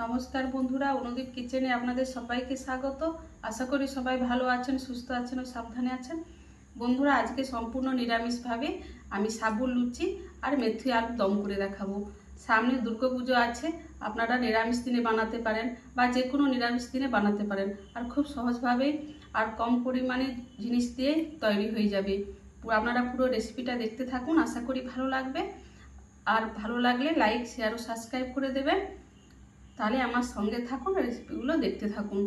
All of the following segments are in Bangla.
নমস্কার বন্ধুরা, অনুদীপ কিচেনে আপনাদের সবাইকে স্বাগত। আশা করি সবাই ভালো আছেন, সুস্থ আছেন ও সাবধানে আছেন। বন্ধুরা, আজকে সম্পূর্ণ নিরামিষভাবে আমি সাবুর লুচি আর মেথি আলু দম করে দেখাবো। সামনে দুর্গাপুজো আছে, আপনারা নিরামিষ দিনে বানাতে পারেন বা যে কোনো নিরামিষ দিনে বানাতে পারেন। আর খুব সহজভাবে আর কম পরিমাণে জিনিস দিয়ে তৈরি হয়ে যাবে। আপনারা পুরো রেসিপিটা দেখতে থাকুন, আশা করি ভালো লাগবে। আর ভালো লাগলে লাইক, শেয়ার ও সাবস্ক্রাইব করে দেবেন। তাহলে আমার সঙ্গে থাকুন রেসিপিগুলো দেখতে থাকুন।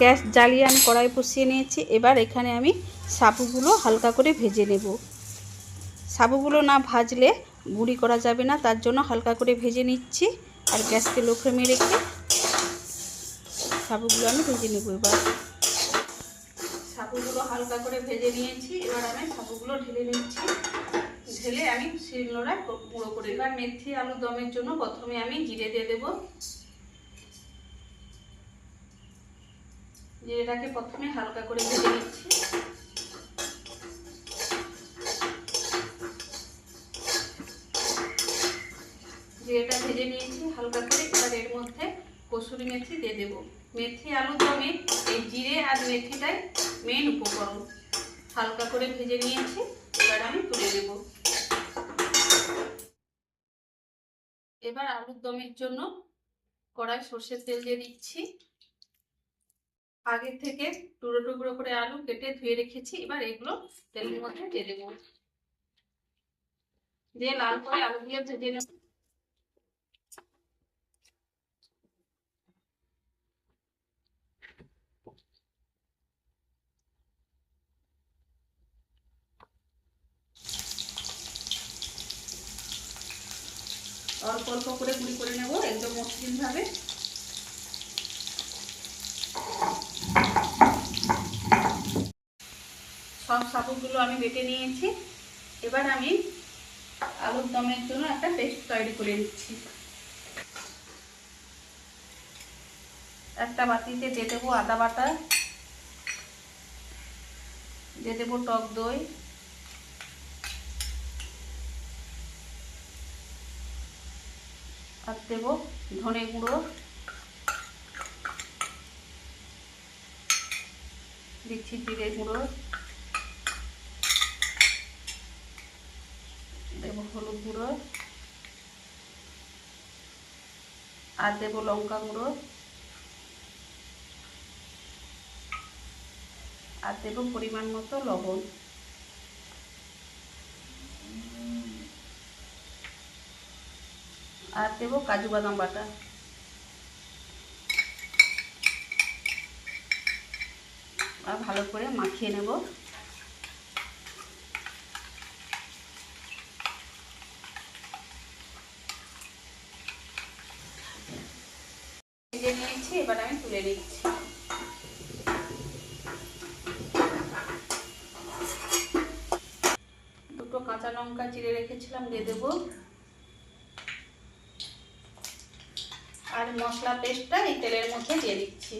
গ্যাস জ্বালিয়ে আমি কড়াই বসিয়ে নিয়েছি। এবার এখানে আমি সাবুগুলো হালকা করে ভেজে নেব। সাবুগুলো না ভাজলে গুঁড়ি করা যাবে না, তার জন্য হালকা করে ভেজে নিচ্ছি আর গ্যাসকে লো ফ্লেমে রেখে সাবুগুলো আমি ভেজে নেব এবার। সাবুগুলো হালকা করে ভেজে নিয়েছি। এবার আমি সাবুগুলো ঢেলে নিচ্ছি। ঢেলে আমি শিলনোড়ায় গুঁড়ো করে। এবার মেথি, আলু দমের জন্য প্রথমে আমি জিরে দিয়ে দেবো। জিরেটাকে প্রথমে হালকা করে ভেজে নিচ্ছি। জিরেটা ভেজে নিয়েছি, হালকা করে। এবার এর মধ্যে কসুরি মেথি দিয়ে দেবো। মেথি, আলু দমে এই জিরে আর মেথিটাই মেন উপকরণ। হালকা করে ভেজে নিয়েছি, এবার আমি তুলে নেব। এবার আলুর দমের জন্য কড়াই সর্ষের তেল দিয়ে দিচ্ছি। আগে থেকে টুকরো টুকরো করে আলু কেটে ধুয়ে রেখেছি, এবার এগুলো তেলের মধ্যে দিয়ে দেবো। দিয়ে লাল করে আলুগুলো ভেজে নেব। অল্প অল্প করে গুঁড়ি করে নেব, একদম মসৃণ ভাবে। সব সাবুকগুলো আমি বেটে নিয়েছি। এবার আমি আলুর দমের জন্য একটা পেস্ট তৈরি করে নিচ্ছি। একটা বাটিতে দিয়ে দেবো আদা বাটা, দিয়ে দেবো টক দই। আর দেবো, ধনে গুঁড়ো। দিচ্ছি জিরে গুঁড়ো। দেবো হলুদ গুঁড়ো। আর দেব লঙ্কা গুঁড়ো। আর দেব পরিমাণ মতো লবণ। আর দেবো কাজু বাদাম বাটা। আর ভালো করে মাখিয়ে নেব। নিয়েছি, এবার আমি তুলে নিচ্ছি। দুটো কাঁচা লঙ্কা চিড়ে রেখেছিলাম, দিয়ে দেবো। আর মশলা পেস্টটা এই তেলের মধ্যে দিয়ে দিচ্ছি।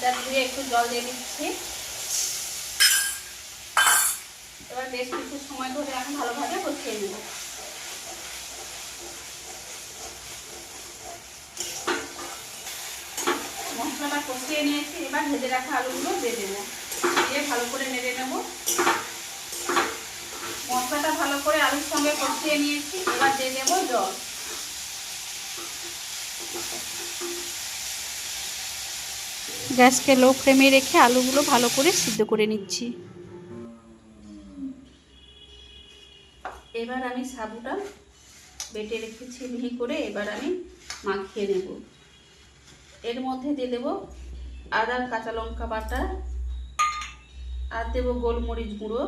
বাটিটা ধুয়ে একটু জল দিয়ে দিচ্ছি। এবার বেশ কিছু সময় ধরে এখন ভালোভাবে কষিয়ে নেব। মশলাটা কষিয়ে নিয়েছি, এবার ভেজে রাখা আলুগুলো দিয়ে দেবো। দিয়ে ভালো করে নেড়ে নেব। মশলাটা ভালো করে আলুর সঙ্গে কষিয়ে নিয়েছি, এবার দিয়ে দেবো জল। গ্যাসকে লো ফ্লেমে রেখে আলুগুলো ভালো করে সিদ্ধ করে নিচ্ছি। এবার আমি সাবুটা বেটে রেখেছি মিহি করে, এবার আমি মাখিয়ে নেব। এর মধ্যে দিয়ে দেবো আদা, কাঁচা লঙ্কা বাটা আর দেবো গোলমরিচ গুঁড়ো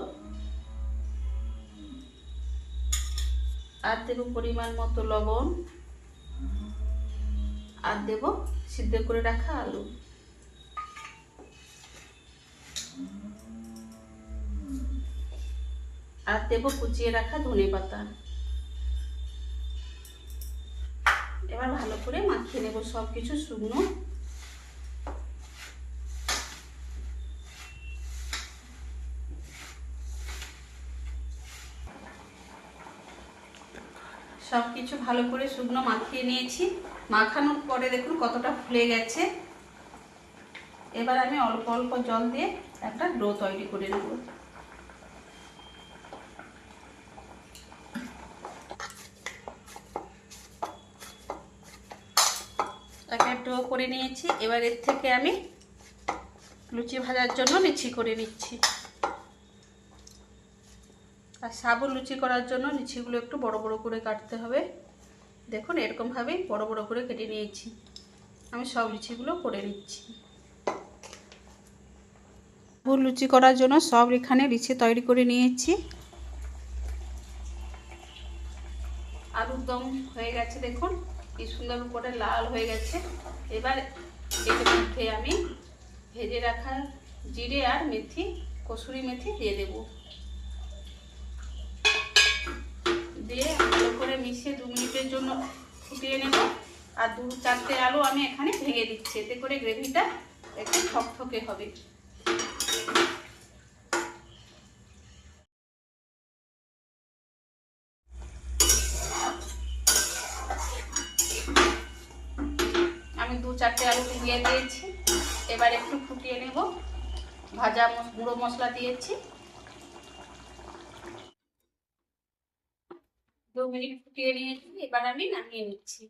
আর দেবো পরিমাণ মতো লবণ আর দেবো সিদ্ধ করে রাখা আলু। আর দেবো কুচিয়ে রাখা ধনে পাতা। এবার ভালো করে মাখিয়ে নেব সব কিছু শুকনো। সব কিছু ভালো করে শুকনো মাখিয়ে নিয়েছি। মাখানোর পরে দেখুন কতটা ফুলে গেছে। এবার আমি অল্প অল্প জল দিয়ে একটা ডো তৈরি করে নেব। ডো করে নিয়েছি। এবার এর থেকে আমি লুচি ভাজার জন্য লিচি করে নিচ্ছি। আর সাবুন লুচি করার জন্য লিচিগুলো একটু বড় বড় করে কাটতে হবে। দেখুন, এরকমভাবেই বড় বড় করে কেটে নিয়েছি। আমি সব লিচিগুলো করে নিচ্ছি। সাবুন লুচি করার জন্য সব এখানে লিচি তৈরি করে নিয়েছি। আলুর দম হয়ে গেছে, দেখুন। কি সুন্দর করে লাল হয়ে গেছে। এবার এর মধ্যে আমি ভেজে রাখা জিরে আর মেথি, কসুরি মেথি দিয়ে দেবো। দিয়ে ভালো করে মিশিয়ে দু মিনিটের জন্য ফুটিয়ে নেব। আর দু চারটে আলু আমি এখানে ভেঙে দিচ্ছি। এতে করে গ্রেভিটা একটু থকথকে হবে আমি দু চারটে আলু দিয়ে দিয়েছি। এবার একটু ফুটিয়ে নেব। ভাজা গুঁড়ো মশলা দিয়েছি। দু মিনিট ফুটিয়ে নিয়েছি। এবার আমি নামিয়ে নিচ্ছি।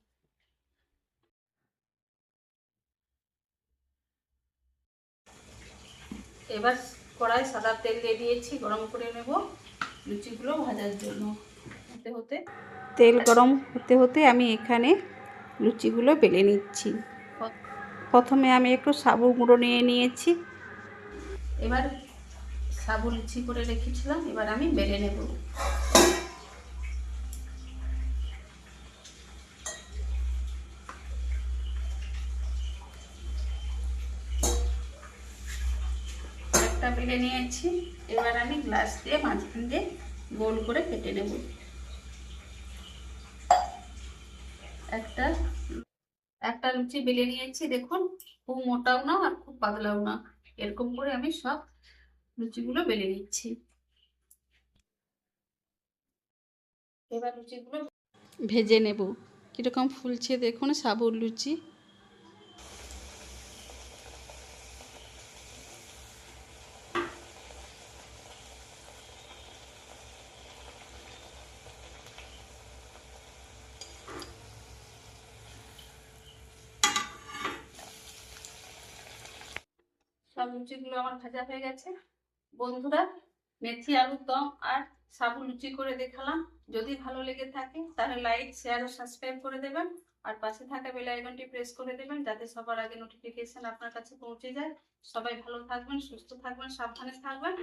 এবার কড়াই সাদা তেল দিয়ে দিয়েছি। গরম করে নেব লুচিগুলো ভাজার জন্য। হতে হতে তেল গরম হতে হতে আমি এখানে লুচিগুলো বেলে নিচ্ছি। প্রথমে আমি একটু সাবু গুঁড়ো নিয়ে নিয়েছি। এবার সাবু লুচি করে রেখেছিলাম, এবার আমি বেলে নেব। একটা বেলে নিয়েছি, এবার আমি গ্লাস দিয়ে মাঝখান দিয়ে গোল করে কেটে নেব। একটা লুচি বেলে নিয়েছি, দেখুন। খুব মোটাও না আর খুব পাতলাও না। এরকম করে আমি সব লুচিগুলো বেলে নিচ্ছি। এবার লুচিগুলো ভেজে নেব। কীরকম ফুলছে দেখুন, সাবুর লুচি। সব লুচিগুলো আমার ভাজা হয়ে গেছে। বন্ধুরা, মেথি, আলুর দম আর সাবু লুচি করে দেখালাম। যদি ভালো লেগে থাকে, তাহলে লাইক শেয়ার ও সাবস্ক্রাইব করে দেবেন। আর পাশে থাকা বেল আইকনটি প্রেস করে দেবেন, যাতে সবার আগে নোটিফিকেশন আপনার কাছে পৌঁছে যায়। সবাই ভালো থাকবেন, সুস্থ থাকবেন, সাবধানে থাকবেন।